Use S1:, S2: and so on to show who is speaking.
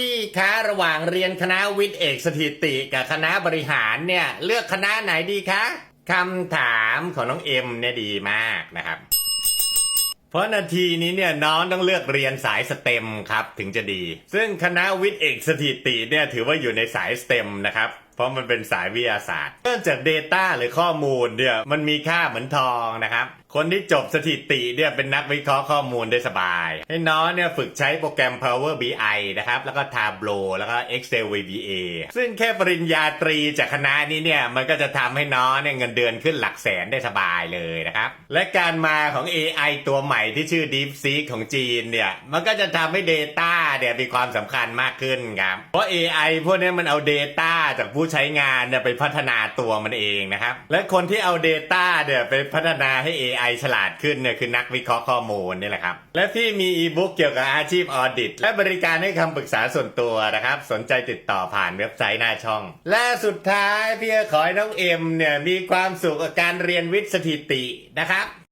S1: พี่คะระหว่างเรียนคณะวิทย์เอกสถิติกับคณะบริหารเนี่ย เลือกคณะไหนดีคะคำถามของน้องเอ็มเนี่ยดีมากนะครับ เพราะนาทีนี้เนี่ยน้องต้องเลือกเรียนสายสเต็มครับถึงจะดี ซึ่งคณะวิทย์เอกสถิติเนี่ยถือว่าอยู่ในสายสเต็มนะครับเพราะมันเป็นสายวิทยาศาสตร์เนื่องจาก Data หรือข้อมูลเนี่ยมันมีค่าเหมือนทองนะครับ คนที่จบสถิติเนี่ยเป็นนักวิเคราะห์ข้อมูลได้สบาย ให้น้องเนี่ยฝึกใช้โปรแกรม Power BI นะครับ แล้วก็ Tableau แล้วก็ Excel VBA ซึ่งแค่ปริญญาตรีจากคณะนี้เนี่ยมันก็จะทำให้น้องเนี่ยเงินเดือนขึ้นหลักแสนได้สบายเลยนะครับ และการมาของ AI ตัวใหม่ที่ชื่อ DeepSeek ของจีนเนี่ยมันก็จะทำให้ Data เนี่ยมีความสำคัญมากขึ้นครับ เพราะ AI พวกนี้มันเอา Data จากผู้ใช้งานเนี่ยไปพัฒนาตัวมันเองนะครับ และคนที่เอา Data เนี่ยไปพัฒนาให้ AI ฉลาดขึ้นเนี่ยคือนักวิเคราะห์ข้อมูลนี่แหละครับ และพี่มีอีบุ๊กเกี่ยวกับอาชีพออดิตและบริการให้คำปรึกษาส่วนตัวนะครับ สนใจติดต่อผ่านเว็บไซต์หน้าช่อง และสุดท้ายพี่ขอให้น้องเอ็มเนี่ยมีความสุขกับการเรียนวิทย์สถิตินะครับ